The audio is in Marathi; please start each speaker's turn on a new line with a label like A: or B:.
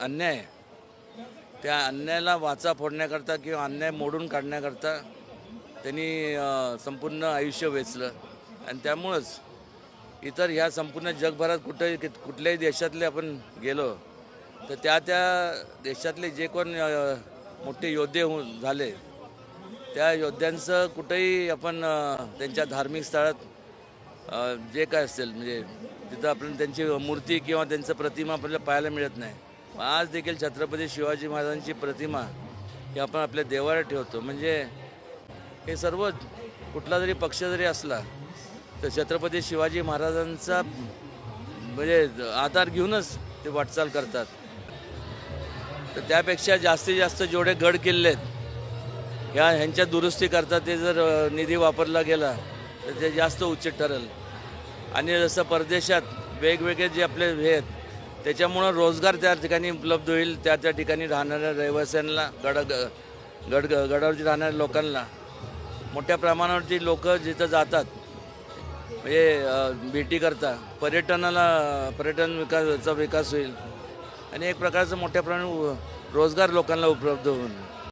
A: अन्याय आहे, त्या अन्यायाला वाचा फोडण्याकरता किंवा अन्याय मोडून काढण्याकरता त्यांनी संपूर्ण आयुष्य वेचलं. आणि त्यामुळंच इतर ह्या संपूर्ण जगभरात कुठे कुठल्याही देशातले आपण गेलो तर त्या त्या देशातले जे कोण मोठे योद्धे हो झाले त्या योद्ध्यांचं कुठेही आपण त्यांच्या धार्मिक स्थळात जे काय असेल म्हणजे तिथं आपण त्यांची मूर्ती किंवा त्यांचं प्रतिमा आपल्याला पाहायला मिळत नाही. आज देखील छत्रपती शिवाजी महाराजांची प्रतिमा ही आपण आपल्या देवाला ठेवतो. म्हणजे हे सर्व कुठला जरी पक्ष जरी असला तर छत्रपती शिवाजी महाराजांचा म्हणजे आधार घेऊनच ते वाटचाल करतात. तर त्यापेक्षा जास्तीत जास्त जेवढे गड किल्ले आहेत ह्या ह्यांच्या दुरुस्ती करता ते जर निधी वापरला गेला तर ते जास्त उचित ठरेल. आणि जसं परदेशात वेगवेगळे जे आपले हे आहेत त्याच्यामुळं रोजगार त्या ठिकाणी उपलब्ध होईल त्या त्या ठिकाणी राहणाऱ्या रहिवाशांना गड गड गडावरती राहणाऱ्या लोकांना मोठ्या प्रमाणावरती लोक जिथं जातात म्हणजे भेटी करता पर्यटनाला पर्यटन विकासाचा विकास होईल. आणि एक प्रकारचं मोठ्या प्रमाणात रोजगार लोकांना उपलब्ध होईल